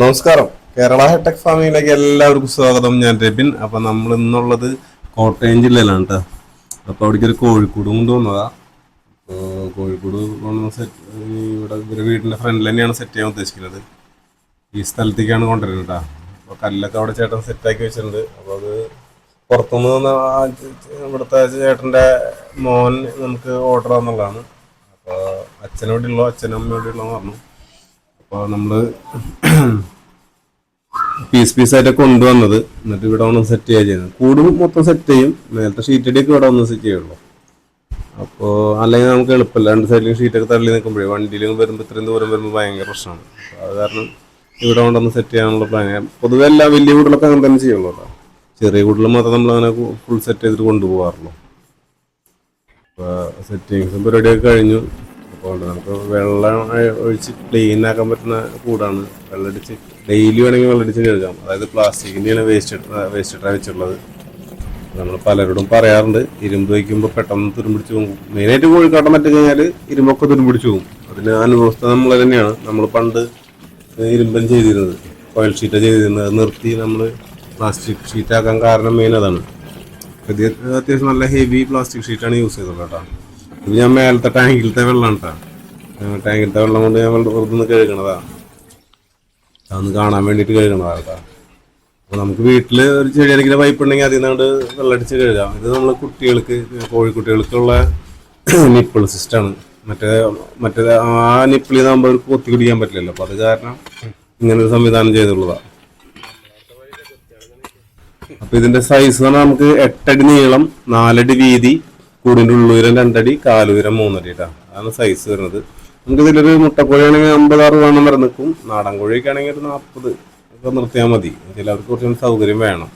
നമസ്കാരം. കേരള ഹെടെക് ഫാമിങ്ങിലേക്ക് എല്ലാവർക്കും സ്വാഗതം. ഞാൻ രബിൻ. അപ്പൊ നമ്മൾ ഇന്നുള്ളത് കോട്ടയം ജില്ലയിലാണ് കേട്ടോ അപ്പോൾ അവിടേക്ക് ഒരു കോഴിക്കോട് കൊണ്ട് വന്നതാ. അപ്പോൾ കോഴിക്കോട് കൊണ്ടുവന്ന സെറ്റ് ഇവിടെ ഇവരുടെ വീടിന്റെ ഫ്രണ്ടിൽ തന്നെയാണ് സെറ്റ് ചെയ്യാൻ ഉദ്ദേശിക്കുന്നത്. ഈ സ്ഥലത്തേക്കാണ് കൊണ്ടുവരുന്നത് കേട്ടോ അപ്പോൾ കല്ലൊക്കെ അവിടെ ചേട്ടൻ സെറ്റാക്കി വെച്ചിട്ടുണ്ട്. അപ്പോൾ അത് പുറത്തുനിന്ന് ഇവിടുത്തെ ചേട്ടന്റെ മോൻ നമുക്ക് ഓർഡർ ആണെന്നുള്ളതാണ് അപ്പോൾ അച്ഛനോടെ ഉള്ളോ അച്ഛനും അമ്മയോടെ ഉള്ളോ എന്ന് പറഞ്ഞു. അപ്പോൾ നമ്മൾ പീസ് പീസായിട്ട് കൊണ്ടുവന്നത്. എന്നിട്ട് ഇവിടെ ഒന്ന് സെറ്റ് ചെയ്യുക ചെയ്യുന്നത്. കൂടും മൊത്തം സെറ്റ് ചെയ്യും. നേരത്തെ ഷീറ്റടിയൊക്കെ ഇവിടെ ഒന്ന് സെറ്റ് ചെയ്യുള്ളൂ. അപ്പോൾ അല്ലെങ്കിൽ നമുക്ക് എളുപ്പമില്ല. രണ്ട് സൈഡിലും ഷീറ്റൊക്കെ തള്ളി നിൽക്കുമ്പോഴേ വണ്ടിയിലും വരുമ്പോൾ ഇത്രയും ദൂരം വരുമ്പോൾ ഭയങ്കര പ്രശ്നമാണ്. അത് കാരണം ഇവിടെ കൊണ്ടൊന്ന് സെറ്റ് ചെയ്യാനുള്ള പ്ലാൻ പൊതുവെ എല്ലാ വലിയ വീട്ടിലൊക്കെ അങ്ങനെ തന്നെ ചെയ്യുള്ളൂ കേട്ടോ. ചെറിയ വീട്ടിൽ മാത്രം നമ്മൾ അങ്ങനെ ഫുൾ സെറ്റ് ചെയ്തിട്ട് കൊണ്ടുപോകാറുള്ളൂ. അപ്പോൾ സെറ്റിങ്സും പരിപാടിയൊക്കെ കഴിഞ്ഞു. അപ്പോൾ നമുക്ക് വെള്ളം ഒഴിച്ച് ക്ലീൻ ആക്കാൻ പറ്റുന്ന കൂടാണ്. വെള്ളടിച്ച് ഡെയിലി വേണമെങ്കിൽ വെള്ളടിച്ച് കഴുകാം. അതായത് പ്ലാസ്റ്റിക്കിന്റെയാണ് വേസ്റ്റ് വേസ്റ്റ് ഇട്ടാ വെച്ചിട്ടുള്ളത്. നമ്മൾ പലരോടും പറയാറുണ്ട്. ഇരുമ്പ് വയ്ക്കുമ്പോൾ പെട്ടെന്ന് തുരുമ്പിടിച്ച് പോകും. മെയിനായിട്ട് കോഴിക്കാട്ടം പറ്റി കഴിഞ്ഞാൽ ഇരുമ്പൊക്കെ തുരുമ്പിടിച്ച് പോകും. അതിന് അനുഭവസ്ഥ നമ്മൾ തന്നെയാണ്. നമ്മൾ പണ്ട് ഇരുമ്പൻ ചെയ്തിരുന്നത്. കോയൽ ഷീറ്റ് ചെയ്തിരുന്നത്. നിർത്തി നമ്മൾ പ്ലാസ്റ്റിക് ഷീറ്റാക്കാൻ കാരണം മെയിൻ അതാണ്. അത്യാവശ്യം നല്ല ഹെവി പ്ലാസ്റ്റിക് ഷീറ്റാണ് യൂസ് ചെയ്തത് കേട്ടോ. ഇത് ഞാൻ മേലത്തെ ടാങ്കിലത്തെ വെള്ളമാണ് കേട്ടോ ടാങ്കിലത്തെ വെള്ളം കൊണ്ട് ഞാൻ പുറത്തുനിന്ന് കഴുകണതാ. അതൊന്ന് കാണാൻ വേണ്ടിയിട്ട് കഴുകണതാ അപ്പോൾ നമുക്ക് വീട്ടിൽ ഒരു ചെടിയാണെങ്കിൽ പൈപ്പ് ഉണ്ടെങ്കിൽ അതിൽ നിന്നുകൊണ്ട് വെള്ളമടിച്ച് കഴുകാം. ഇത് നമ്മൾ കുട്ടികൾക്ക് കോഴിക്കുട്ടികൾക്കുള്ള നിപ്പിൾ സിസ്റ്റമാണ് മറ്റേ മറ്റേ ആ നിപ്പിളിൽ നിന്നാകുമ്പോൾ അവർക്ക് കൊത്തി കുടിക്കാൻ പറ്റില്ലല്ലോ. അപ്പോൾ അത് കാരണം ഇങ്ങനെ ഒരു സംവിധാനം ചെയ്തുള്ളതാണ് അപ്പോൾ ഇതിന്റെ സൈസ് പറഞ്ഞാൽ നമുക്ക് എട്ടടി നീളം നാലടി വീതി കൂടിന്റെ ഉള്ളുയരം രണ്ടടി കാലുയരം മൂന്നടി കേട്ടോ അതാണ് സൈസ് വരുന്നത്. നമുക്ക് ഇതിലൊരു മുട്ടക്കോഴിയാണെങ്കിൽ അമ്പത് വേണം വരെ നിൽക്കും. നാടൻ കോഴിയൊക്കെ ആണെങ്കിൽ ഒരു നാൽപ്പത് ഒക്കെ നിർത്തിയാൽ മതി. എല്ലാവർക്കും കുറച്ചും സൗകര്യം വേണം.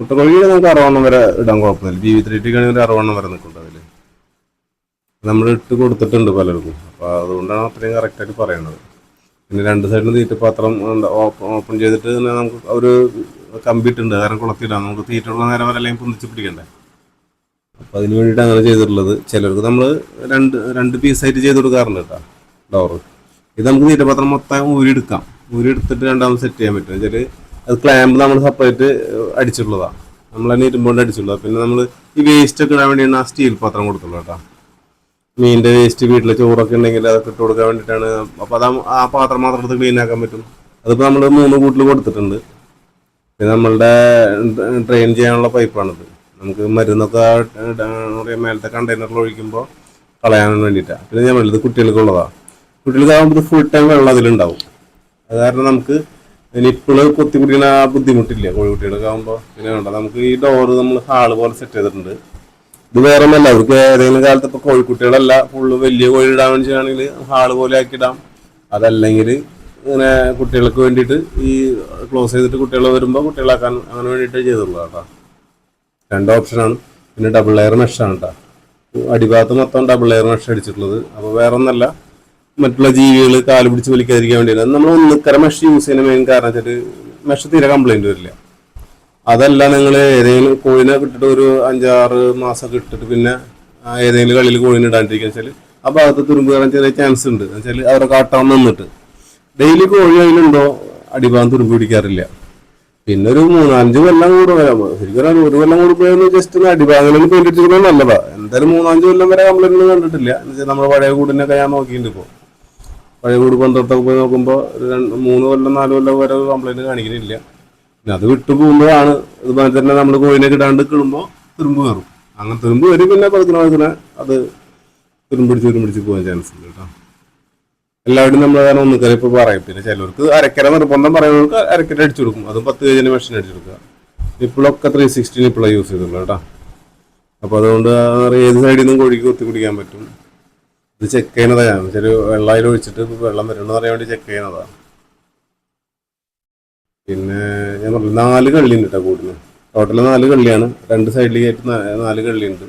മുട്ടക്കോഴി നമുക്ക് അറുപതെണ്ണം വരെ ഇടാൻ കുഴപ്പമില്ല. ജീവിതത്തിലേക്ക് ആണെങ്കിൽ ഒരു അറുപതെണ്ണം വരെ നിൽക്കുന്നുണ്ട് അതിൽ നമ്മൾ ഇട്ട് കൊടുത്തിട്ടുണ്ട് പലർക്കും. അപ്പോൾ അതുകൊണ്ടാണ് അത്രയും കറക്റ്റായിട്ട് പറയണത്. പിന്നെ രണ്ട് സൈഡിലും തീറ്റപാത്രം ഓപ്പൺ ചെയ്തിട്ട് തന്നെ നമുക്ക് ഒരു കമ്പിട്ടുണ്ട് കാരണം കുളത്തിടാം. നമുക്ക് തീറ്റുള്ള നേരം വരെ അല്ലെങ്കിൽ പൊന്തിച്ച് പിടിക്കണ്ടേ? അപ്പോൾ അതിന് വേണ്ടിയിട്ട് അങ്ങനെ ചെയ്തിട്ടുള്ളത്. ചിലർക്ക് നമ്മൾ രണ്ട് രണ്ട് പീസായിട്ട് ചെയ്ത് കൊടുക്കാറുണ്ട് കേട്ടോ ഡോറ്. ഇത് നമുക്ക് തീറ്റപാത്രം മൊത്തം ഊരിയെടുക്കാം. ഊരിയെടുത്തിട്ട് രണ്ടാമത് സെറ്റ് ചെയ്യാൻ പറ്റും. വെച്ചാൽ അത് ക്ലാമ്പ് നമ്മൾ സെപ്പറേറ്റ് അടിച്ചിട്ടുള്ളതാണ് നമ്മൾ തന്നെ ഇരുമ്പോണ്ട് അടിച്ചിട്ടുള്ളത്. പിന്നെ നമ്മൾ ഈ വേസ്റ്റ് ഒക്കെ ഇടാൻ വേണ്ടിയാണ് ആ സ്റ്റീൽ പാത്രം കൊടുത്തുള്ളൂ കേട്ടോ. മീനിന്റെ വേസ്റ്റ് വീട്ടിലെ ചോറൊക്കെ ഉണ്ടെങ്കിൽ അതൊക്കെ ഇട്ട് കൊടുക്കാൻ വേണ്ടിയിട്ടാണ്. അപ്പോൾ അത് ആ പാത്രം മാത്രം എടുത്ത് ക്ലീൻ ആക്കാൻ പറ്റും. അതിപ്പോൾ നമ്മൾ മൂന്ന് കൂട്ടിൽ കൊടുത്തിട്ടുണ്ട്. പിന്നെ നമ്മളുടെ ഡ്രെയിൻ ചെയ്യാനുള്ള പൈപ്പാണിത് നമുക്ക് മരുന്നൊക്കെ മേലത്തെ കണ്ടെയ്നറിൽ ഒഴിക്കുമ്പോൾ കളയാൻ വേണ്ടിയിട്ടാണ് പിന്നെ ഞാൻ പറഞ്ഞത് കുട്ടികൾക്കുള്ളതാണ് കുട്ടികൾക്കാകുമ്പോൾ ഫുൾ ടൈം വെള്ളം അതിലുണ്ടാവും. അത് കാരണം നമുക്ക് നിപ്പിൾ കൊത്തി കുടിക്കണ ആ ബുദ്ധിമുട്ടില്ല കോഴിക്കുട്ടികളൊക്കെ ആകുമ്പോൾ പിന്നെ വേണ്ട നമുക്ക് ഈ ഡോറ് നമ്മൾ ഹാൾ പോലെ സെറ്റ് ചെയ്തിട്ടുണ്ട്. ഇത് വേറെ ഒന്നല്ല അവർക്ക് ഏതെങ്കിലും കാലത്ത് ഇപ്പോൾ കോഴിക്കുട്ടികളല്ല ഫുള്ള് വലിയ കോഴി ഇടാൻ വെച്ചാണെങ്കിൽ ഹാൾ പോലെ ആക്കിയിടാം അതല്ലെങ്കിൽ ഇങ്ങനെ കുട്ടികൾക്ക് വേണ്ടിയിട്ട് ഈ ക്ലോസ് ചെയ്തിട്ട് കുട്ടികൾ വരുമ്പോൾ കുട്ടികളാക്കാൻ അങ്ങനെ വേണ്ടിയിട്ട് ചെയ്തുള്ളൂ കേട്ടോ. രണ്ട് ഓപ്ഷനാണ് പിന്നെ ഡബിൾ ലെയർ മെഷാണ് കേട്ടോ അടിഭാഗത്ത് മൊത്തം ഡബിൾ ലെയർ മെഷ് അടിച്ചിട്ടുള്ളത്. അപ്പോൾ വേറെ ഒന്നല്ല മറ്റുള്ള ജീവികൾ കാൽ പിടിച്ച് വലിക്കാതിരിക്കാൻ വേണ്ടി നമ്മൾ ഒന്നിക്കര മെഷ് യൂസ് ചെയ്യുന്ന മെയിൻ കാരണം വെച്ചിട്ട് മെഷ് തീരെ കംപ്ലൈന്റ് വരില്ല. അതല്ല നിങ്ങൾ ഏതെങ്കിലും കോഴിനെ കിട്ടിട്ട് ഒരു അഞ്ചാറ് മാസമൊക്കെ ഇട്ടിട്ട് പിന്നെ ഏതെങ്കിലും കളിയിൽ കോഴിനെ ഇടാണ്ടിരിക്കുക വെച്ചാൽ ആ ഭാഗത്ത് തുരുമ്പ് കയറാൻ ചെറിയ ചാൻസ് ഉണ്ട്. വെച്ചാൽ അവരെ കാട്ടാൻ നിന്നിട്ട്. ഡെയിലി കോഴി അതിലുണ്ടോ? അടിഭാഗം തുരുമ്പ് പിടിക്കാറില്ല. പിന്നെ ഒരു മൂന്നാലഞ്ച് കൊല്ലം കൂടെ. വരാം ശരിക്കും ഒരു കൊല്ലം കൂടി പോയാൽ ജസ്റ്റ് ഒന്ന് അടിഭാഗങ്ങളിൽ പെയിന്റ് അടിച്ചിരിക്കുന്നത് നല്ലതാ. എന്തായാലും മൂന്നാഞ്ച് കൊല്ലം വരെ കംപ്ലൈന്റ് കണ്ടിട്ടില്ല. എന്നുവെച്ചാൽ നമ്മുടെ പഴയ കൂടിനൊക്കെ ഞാൻ നോക്കിയിട്ടുണ്ട് ഇപ്പോൾ പഴയ കൂട് പന്ത്രണ്ടൊക്കെ പോയി നോക്കുമ്പോൾ മൂന്ന് കൊല്ലം നാല് കൊല്ലം വരെ കംപ്ലൈന്റ് കാണിക്കുന്നില്ല പിന്നെ അത് വിട്ടു പോകുമ്പോഴാണ് ഇതുപോലെ തന്നെ നമ്മൾ കോഴിനെ കിടാണ്ട് കിടുമ്പോൾ തുരുമ്പ് കയറും. അങ്ങനെ തുരുമ്പ് വരും പിന്നെ പതുക്കണ പതുക്കിനെ അത് തുരുമ്പിടിച്ച് തുരുമ്പിടിച്ച് പോകാൻ ചാൻസ് ഉണ്ട് കേട്ടോ. എല്ലാവരും നമ്മൾ കാരണം ഒന്നും കയറി ഇപ്പോൾ പറയും. പിന്നെ ചിലർക്ക് അരക്കര നിർബന്ധം പറയുന്നവർക്ക് അരക്കര അടിച്ചു കൊടുക്കും. അതും പത്ത് കേജിന് മെഷീൻ അടിച്ചു കൊടുക്കുക. ഇപ്പോഴൊക്കെ ത്രീ സിക്സ്റ്റീൻ ഇപ്പോഴാണ് യൂസ് ചെയ്തുള്ളൂ കേട്ടോ. അപ്പോൾ അതുകൊണ്ട് ഏത് സൈഡിൽ നിന്നും കോഴിക്ക് കുത്തി കുടിക്കാൻ പറ്റും? ഇത് ചെക്ക് ചെയ്യുന്നതാണ് ചില ചെറിയ വെള്ളം അതിൽ ഒഴിച്ചിട്ട് വെള്ളം വരണമെന്ന് പറയാൻ വേണ്ടി ചെക്ക് ചെയ്യുന്നതാണ് പിന്നെ ഞാൻ പറഞ്ഞു നാല് കള്ളിയുണ്ട് കേട്ടോ കൂടുതൽ ടോട്ടൽ നാല് കള്ളിയാണ്. രണ്ട് സൈഡിലേക്ക് ആയിട്ട് നാല് കള്ളിയുണ്ട്.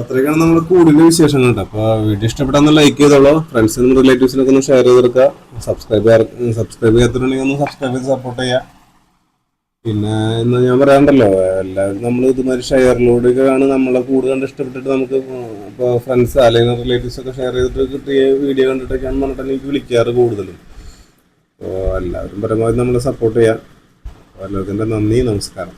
അത്രയൊക്കെയാണ് നമ്മൾ കൂടുതൽ വിശേഷങ്ങൾ കേട്ടോ അപ്പൊ വീഡിയോ ഇഷ്ടപ്പെട്ടാന്ന് ലൈക്ക് ചെയ്തോളൂ. ഫ്രണ്ട്സിനും റിലേറ്റീവ്സിനൊക്കെ ഒന്ന് ഷെയർ ചെയ്തെടുക്കുക. സബ്സ്ക്രൈബ് സബ്സ്ക്രൈബ് ചെയ്യാത്തുണ്ടെങ്കിൽ ഒന്ന് സബ്സ്ക്രൈബ് ചെയ്ത് സപ്പോർട്ട് ചെയ്യുക പിന്നെ ഇന്ന് ഞാൻ പറയാണ്ടല്ലോ എല്ലാവരും നമ്മൾ ഇതുമാതിരി ഷെയറിലൂടെയൊക്കെയാണ് നമ്മളെ കൂട് കണ്ട് ഇഷ്ടപ്പെട്ടിട്ട് നമുക്ക് ഇപ്പോൾ ഫ്രണ്ട്സ് അല്ലെങ്കിൽ റിലേറ്റീവ്സ് ഒക്കെ ഷെയർ ചെയ്തിട്ട് കിട്ടിയ വീഡിയോ കണ്ടിട്ടൊക്കെയാണ് പറഞ്ഞിട്ട് എനിക്ക് വിളിക്കാറ് കൂടുതലും. അപ്പോൾ എല്ലാവരും പരമാവധി നമ്മളെ സപ്പോർട്ട് ചെയ്യാം. എല്ലാവർക്കും നന്ദി നമസ്കാരം.